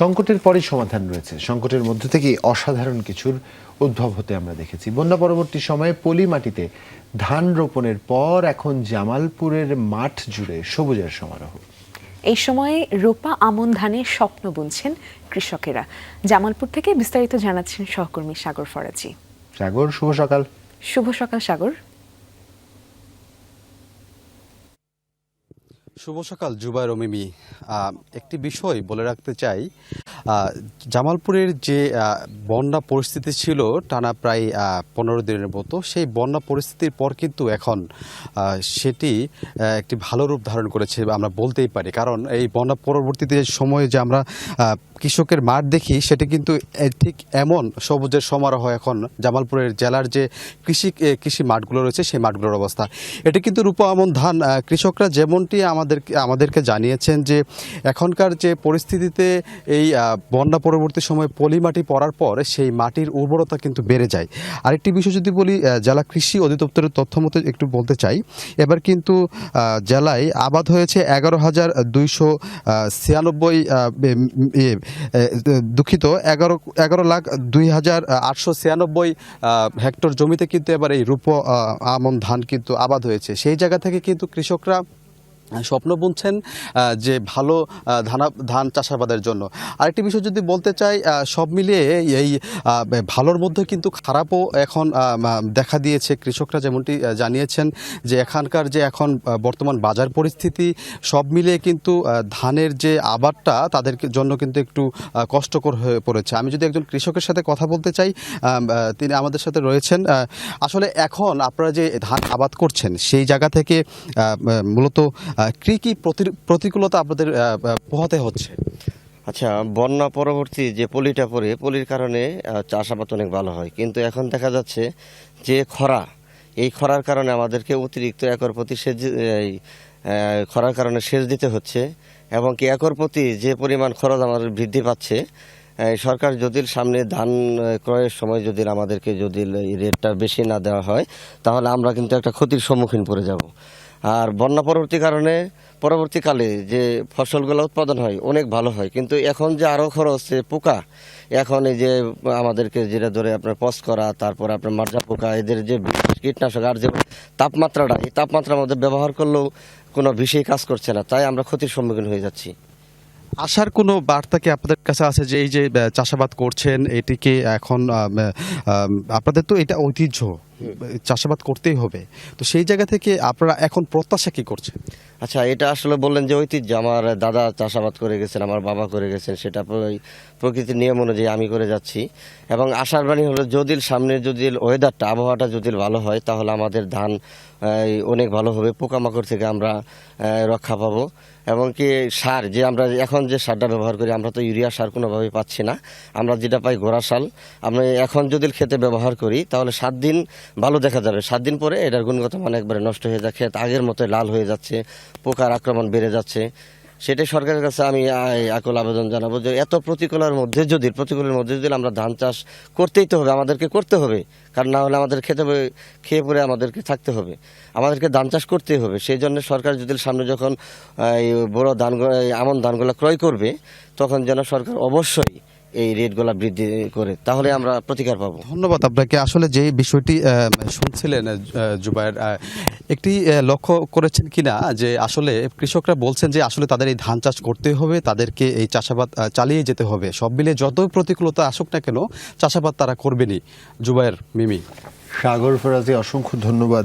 সংকটের পরই সমাধান রয়েছে। সংকটের মধ্য থেকেই অসাধারণ কিছুর উদ্ভব হতে আমরা দেখেছি। বন্যা পরবর্তী সময়ে পলি মাটিতে ধান রোপণের পর এখন জামালপুরের মাঠ জুড়ে সবুজের সমারোহ। এই সময়ে রোপা আমন ধানের স্বপ্ন বুনছেন কৃষকেরা। জামালপুর থেকে বিস্তারিত জানাচ্ছেন সহকর্মী সাগর ফরাজি। সাগর শুভ সকাল। শুভ সকাল সাগর। শুভ সকাল জুবাইর রমিমি। মিমি একটি বিষয় বলে রাখতে চাই। জামালপুরের যে বন্যা পরিস্থিতি ছিল টানা প্রায় পনেরো দিনের মতো, সেই বন্যা পরিস্থিতির পর কিন্তু এখন সেটি একটি ভালো রূপ ধারণ করেছে আমরা বলতেই পারি। কারণ এই বন্যা পরবর্তীতে সময়ে যে আমরা কৃষকের মাঠ দেখি, সেটি কিন্তু ঠিক এমন সবুজের সমারোহ এখন জামালপুরের জেলার যে কৃষি কৃষি মাঠগুলো রয়েছে, সেই মাঠগুলোর অবস্থা। এটি কিন্তু রূপা আমন ধান কৃষকরা যেমনটি আমাদের আমাদেরকে জানিয়েছেন যে, এখনকার যে পরিস্থিতিতে এই বন্যা পরবর্তী সময় পলি মাটি পড়ার পর সেই মাটির উর্বরতা কিন্তু বেড়ে যায়। আরেকটি বিষয় যদি বলি জেলা কৃষি অধিদপ্তরের তথ্য মতো একটু বলতে চাই, এবার কিন্তু জেলায় আবাদ হয়েছে এগারো হাজার দুইশো ছিয়ানব্বই দুঃখিত, এগারো এগারো লাখ দুই হাজার আটশো ছিয়ানব্বই হেক্টর জমিতে কিন্তু এবার এই রূপ আমন ধান কিন্তু আবাদ হয়েছে। সেই জায়গা থেকে কিন্তু কৃষকরা স্বপ্ন বুনছেন যে ভালো ধান ধান চাষাবাদের জন্য। আরেকটি বিষয় যদি বলতে চাই সব মিলিয়ে এই ভালোর মধ্যে কিন্তু খারাপও এখন দেখা দিয়েছে। কৃষকরা যেমনটি জানিয়েছেন যে এখানকার যে এখন বর্তমান বাজার পরিস্থিতি, সব মিলিয়ে কিন্তু ধানের যে আবাদটা, তাদের জন্য কিন্তু একটু কষ্টকর হয়ে পড়েছে। আমি যদি একজন কৃষকের সাথে কথা বলতে চাই তিনি আমাদের সাথে রয়েছেন আসলে এখন আপনারা যে ধান আবাদ করছেন, সেই জায়গা থেকে মূলত কী কী প্রতিকূলতা আপনাদের পোহাতে হচ্ছে? আচ্ছা বন্যা পরবর্তী যে পলিটা পড়ে, পলির কারণে চাষাবাদ অনেক ভালো হয়। কিন্তু এখন দেখা যাচ্ছে যে খরা, এই খরার কারণে আমাদেরকে অতিরিক্ত একর প্রতি সেচ খরার কারণে সেচ দিতে হচ্ছে এবং কি একর প্রতি যে পরিমাণ খরচ আমাদের বৃদ্ধি পাচ্ছে সরকার যদি সামনে ধান ক্রয়ের সময় যদি আমাদেরকে যদি রেটটা বেশি না দেওয়া হয়, তাহলে আমরা কিন্তু একটা ক্ষতির সম্মুখীন পড়ে যাব। আর বন্যা পরবর্তী কারণে পরবর্তীকালে যে ফসলগুলো উৎপাদন হয়, অনেক ভালো হয়। কিন্তু এখন যে আরও খরচ, যে পোকা, এখন এই যে আমাদেরকে যেটা ধরে আপনার পস করা, তারপর আপনার মার্জা পোকা, এদের যে কীটনাশক আর যে তাপমাত্রাটা, এই তাপমাত্রার মধ্যে ব্যবহার করলেও কোনো বিষয় কাজ করছে না। তাই আমরা ক্ষতির সম্মুখীন হয়ে যাচ্ছি। আসার কোনো বার্তা কি আপনাদের কাছে আছে যে এই যে চাষাবাদ করছেন এটিকে এখন আপনাদের তো এটা ঐতিহ্য? চাষাবাদ করতেই হবে। তো সেই জায়গা থেকে আপনারা এখন প্রত্যাশা কি করছেন? আচ্ছা এটা আসলে বললেন যে ঐতিহ্য। আমার দাদা চাষাবাদ করে গেছেন, আমার বাবা করে গেছেন। সেটা প্র- প্রকৃতির নিয়ম অনুযায়ী আমি করে যাচ্ছি। এবং আশার বাণী হলো যদি সামনে যদি ওয়েদারটা, আবহাওয়াটা যদি ভালো হয়, তাহলে আমাদের ধান অনেক ভালো হবে। পোকামাকড় থেকে আমরা রক্ষা পাবো। এবং কি সার, যে আমরা এখন যে সারটা ব্যবহার করি, আমরা তো ইউরিয়া সার কোনোভাবে পাচ্ছি না। আমরা যেটা পাই গোড়া সাল আমরা এখন যদি খেতে ব্যবহার করি, তাহলে সাত দিন ভালো দেখা যাবে। সাত দিন পরে এটার গুণগত মান একবারে নষ্ট হয়ে যায়। ক্ষেত আগের মতো লাল হয়ে যাচ্ছে, পোকার আক্রমণ বেড়ে যাচ্ছে। সেটাই সরকারের কাছে আমি আকল আবেদন জানাব যে এত প্রতিকূলের মধ্যে যদি, প্রতিকূলের মধ্যে যদি আমরা ধান চাষ করতেই তো হবে, আমাদেরকে করতে হবে। কারণ না হলে আমাদের খেতে হবে, খেয়ে পরে আমাদেরকে থাকতে হবে। আমাদেরকে ধান চাষ করতেই হবে। সেই জন্য সরকার যদি সামনে যখন বড় ধান আমন ধানগুলো ক্রয় করবে, তখন যেন সরকার অবশ্যই এই রেটগুলো বৃদ্ধি করে তাহলে আমরা প্রতিকার পাবো। ধন্যবাদ আপনাকে। আসলে যে বিষয়টি শুনছিলেন জুবায়ের একটি লক্ষ্য করেছেন কিনা যে আসলে কৃষকরা বলছেন যে আসলে তাদের এই ধান চাষ করতে হবে তাদেরকে এই চাষাবাদ চালিয়ে যেতে হবে। সব মিলে যতই প্রতিকূলতা আসুক না কেন চাষাবাদ তারা করবেনই। জুবায়ের মিমি। সাগর ফরাজি অসংখ্য ধন্যবাদ।